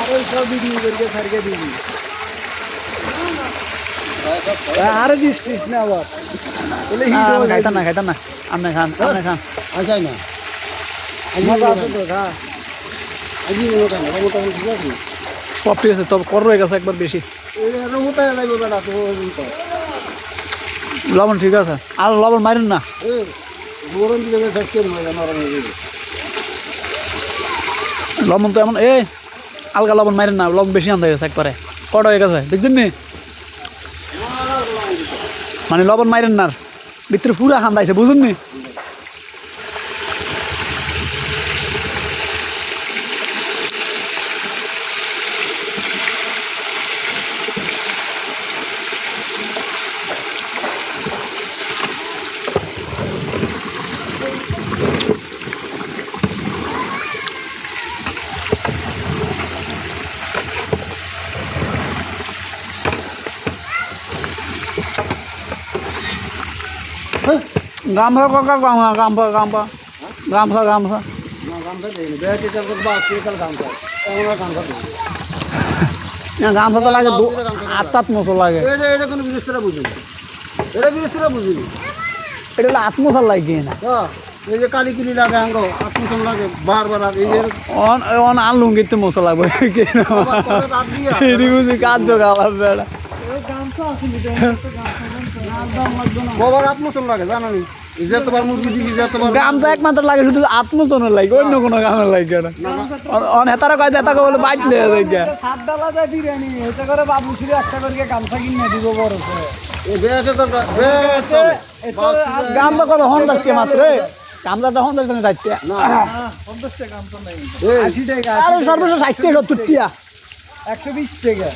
আরও সব ভিডিও করে সারকে দিবি আরে দিস কৃষ্ণ না আবার খাইতাম না। খাইতাম না। আপনি খান আপনি খান আচ্ছাই না সব ঠিক আছে তবে কর রয়ে গেছে একবার বেশি। লবণ ঠিক আছে। আর লবণ মারেন না। এই দিলে শেষ করে মজা নরম হয়ে যাবে লবণ তো এমন, এ, আলগা লবণ মারেন না, লবণ বেশি আনতে গেছে একবারে কট হয়ে গেছে, দেখছেন নি মানে লবণ মারেন না। ভিতরে পুরা খান্দাইছে বুঝুন নি গামছা কাকা গামছা গামছা গামছা গামছা গামছা। না গামছা তো লাগে আত্মাত মতো লাগে। এটা কোনো বিদেশিরা বুঝিনি এটা বিদেশিরা বুঝিনি এটা হলো আত্মসাল লাগে না। এই যে কালি কিলি লাগে আঙ্গ আত্মসম লাগে বারবার আর এই যে অন অন আলুঙ্গিতে মশলা লাগবে কি না আবার পরে রাত দিয়া এটি। বুঝি কাজ গালাম বেড়া বাবার আত্মসম লাগে জানো গামছা একমাত্র লাগে শুধু আত্মচনের লাগে অন্য কোনো গামের লাগে না। অন হেতারা কয় হেতাকে বলে বাইটলে লাগে সাত ডালা যায় বিরিয়ানি এটা করে বাবু ছিল একটা করে গামছা কিনে দিব বড় এই বেড়াতে তো বেড়াতে গামছা কত হন্দাসকে মাত্র? গামছাটা হন্দাস কেন চারটে না। আশি টাকা আর সর্বশেষ ষাট টাকা সত্তর টাকা একশো বিশ টাকা।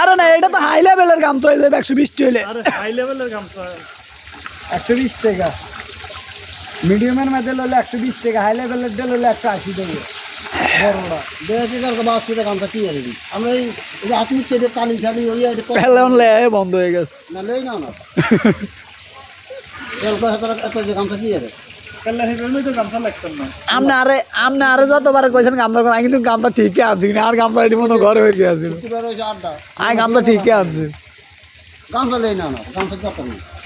আরে না এটা তো হাই লেভেলের গামছা হয়ে যাবে একশো বিশ একশো বিশ টাকা। মিডিয়ামের মধ্যে হলে একশো বিশ টাকা হাই লেভেলের দিল হলে একশো আশি টাকা। বা আশি আমরা এই যে কালি ওই বন্ধ হয়ে গেছে। না লেই না। না। যতবার কইছেন গামছা করে আমি কিন্তু গামছা ঠিকই আনছি আর গামছা এটি মনে ঘরে হয়ে গেছে আমি গামছা ঠিকই আনছি। গামছা লেই না না গামছা দরকার নেই।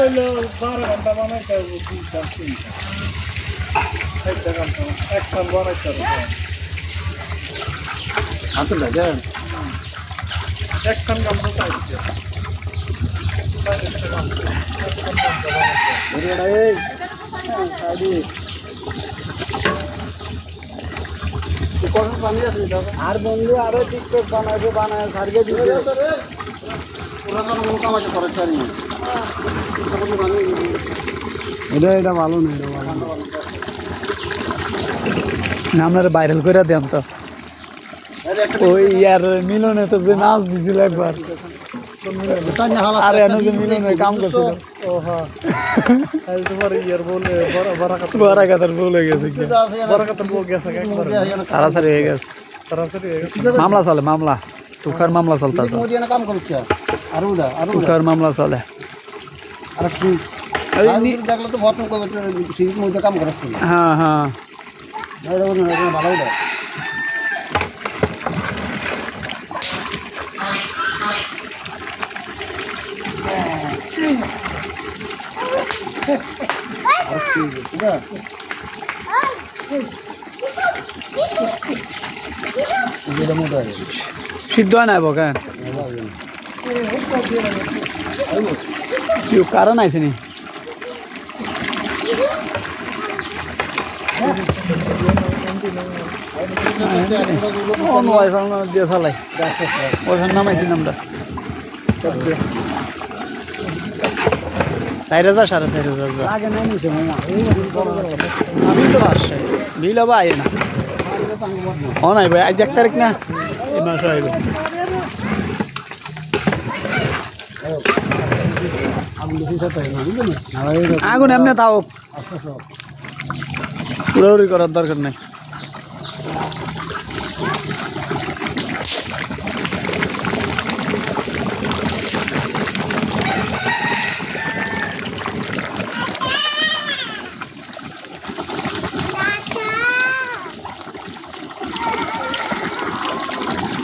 আনব হাতে লাগে এরিয়াটা এই সাইডে কখন পানি আছে আর বন্ধু আরও টিকটক বানাইছে বানায় সারকে দিছে বন্ধু আরও টিকটক কাম বানায় করে চারি এটা এটা ভালো না এটা ভালো না। আপনারা ভাইরাল করে দেন তো। ওই ইয়ার মিলনে তো যে নাচ দিছিল একবার। আর যে মিলনে কাম করছিল। ও হ্যাঁ বড় কাতার বলে। গেছে কি সারাসারি হয়ে গেছে। মামলা চলে মামলা। তুখার মামলা চলতেছে। কাম করছে। আর উদা আর উদা তুখার মামলা চলে। আর কি এই আর নি- দেখলে তো ভটন করবে সিরিজ মধ্যে কাম করাচ্ছে হ্যাঁ হ্যাঁ। ভালো আর কি উদা যেটা মোটা সিদ্ধ হয় নাই বকেন কেউ কারণ আছে নি? দিয়ে চালাই। ওইখানে নামাইছি নামটা। চার হাজার সাড়ে চার হাজার। আগে নাই নিছে আমি তো আসছে। বিল আয় না। ও নাই ভাই আজ এক তারিখ না? এই মাসে আইবে। আগুন এমনি তাও। উড়াউড়ি করার দরকার নেই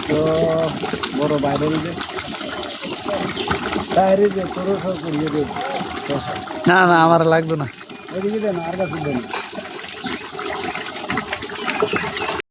তো বড় বাইরে যে। বাইরে যে তোর সব করিয়ে দেব। না না আমার লাগবে না। এদিকে দেন আর কাছে দেন।